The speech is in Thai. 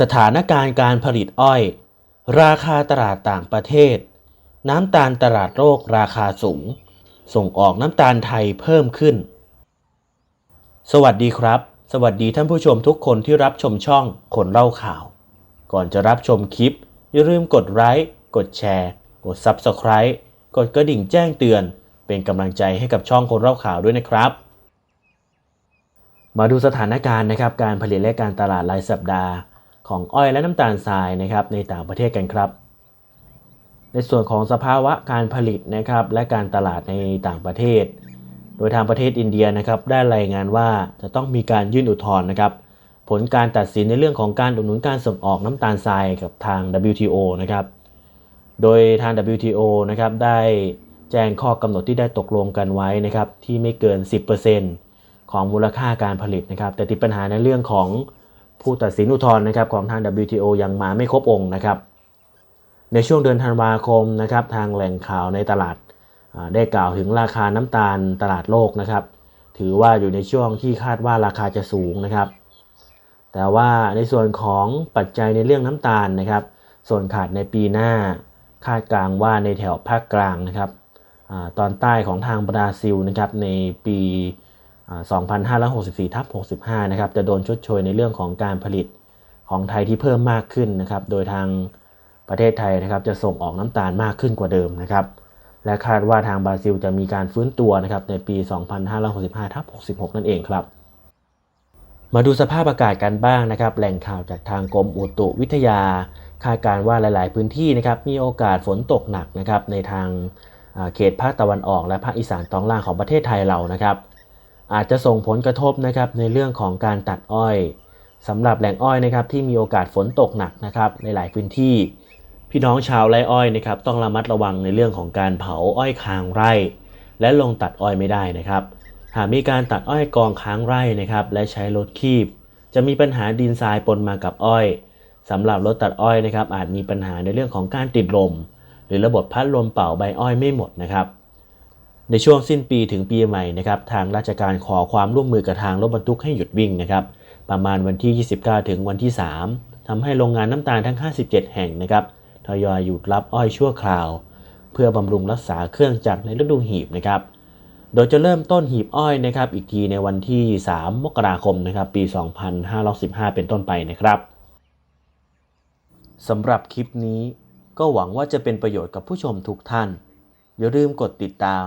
สถานการณ์การผลิตอ้อย ราคาตลาดต่างประเทศ น้ำตาลตลาดโลกราคาสูง ส่งออกน้ำตาลไทยเพิ่มขึ้น สวัสดีครับ สวัสดีท่านผู้ชมทุกคนที่รับชมช่องคนเล่าข่าว ก่อนจะรับชมคลิป อย่าลืมกดไลค์กดแชร์ กด Subscribe กดกระดิ่งแจ้งเตือน เป็นกำลังใจให้กับช่องคนเล่าข่าวด้วยนะครับมาดูสถานการณ์นะครับการผลิตและการตลาดรายสัปดาห์ ของอ้อยและน้ำตาลทรายนะครับในต่างประเทศกันครับ ในส่วนของสภาวะการผลิตนะครับและการตลาดในต่างประเทศ โดยทางประเทศอินเดียนะครับได้รายงานว่าจะต้องมีการยื่นอุทธรณ์นะครับผลการตัดสินในเรื่องของการอุดหนุนการส่งออกน้ำตาลทรายกับทาง WTO นะครับโดยทาง WTO นะครับได้แจ้งข้อกำหนดที่ได้ตกลงกันไว้นะครับที่ไม่เกิน 10%ของมูลค่าการผลิตนะครับแต่ติดปัญหาในเรื่องของ ผู้ตัดสินอุทธรณ์นะครับของทาง WTO ยังมาไม่ครบองค์นะครับในช่วงเดือนธันวาคมนะครับทางแหล่งข่าวในตลาดได้กล่าวถึงราคาน้ำตาลตลาดโลกนะครับ ถือว่าอยู่ในช่วงที่คาดว่าราคาจะสูงนะครับ แต่ว่าในส่วนของปัจจัยในเรื่องน้ำตาลนะครับ ส่วนขาดในปีหน้าคาดการว่าในแถวภาคกลางนะครับอตอนใต้ของทางบราซิลนะครับในปี 2564ทับ65 นะครับ จะโดนชดเชยในเรื่องของการผลิตของไทยที่เพิ่มมากขึ้นนะครับ โดยทางประเทศไทยนะครับจะส่งออกน้ำตาลมากขึ้นกว่าเดิมนะครับ และคาดว่าทางบราซิลจะมีการฟื้นตัวนะครับในปี 2565ทับ66 นั่นเองครับ มาดูสภาพอากาศกันบ้างนะครับ แหล่งข่าวจากทางกรมอุตุวิทยา คาดการณ์ว่าหลาย ๆ พื้นที่นะครับมีโอกาสฝนตกหนักนะครับในทางเขตภาคตะวันออกและภาคอีสานตอนล่างของประเทศไทยเรานะครับ อาจจะส่งผลกระทบนะครับในเรื่องของการตัดอ้อยสำหรับแหล่งอ้อยนะครับที่มีโอกาสฝนตกหนักนะครับในหลายพื้นที่ พี่น้องชาวไร่อ้อยนะครับต้องระมัดระวังในเรื่องของการเผาอ้อยค้างไร่ และลงตัดอ้อยไม่ได้นะครับ หากมีการตัดอ้อยกองค้างไร่นะครับและใช้รถคีบ จะมีปัญหาดินทรายปนมากับอ้อยสำหรับรถตัดอ้อยนะครับอาจมีปัญหาในเรื่องของการติดลม หรือระบบพัดลมเป่าใบอ้อยไม่หมดนะครับ ในช่วงสิ้นปีถึงปีใหม่นะครับทางราชการขอความร่วมมือกับทางรถบรรทุกให้หยุดวิ่งนะครับประมาณวันที่ 29 ถึงวันที่ 3ทำให้โรงงานน้ำตาลทั้ง 57 แห่งนะครับทยอยหยุดรับอ้อยชั่วคราว เพื่อบำรุงรักษาเครื่องจักรในฤดูหีบนะครับโดยจะเริ่มต้นหีบอ้อยนะครับอีกทีในวันที่ 3 มกราคมนะครับปี 2515 เป็นต้นไปนะครับสำหรับคลิปนี้ก็หวังว่าจะเป็นประโยชน์กับผู้ชมทุกท่าน อย่าลืมกดติดตาม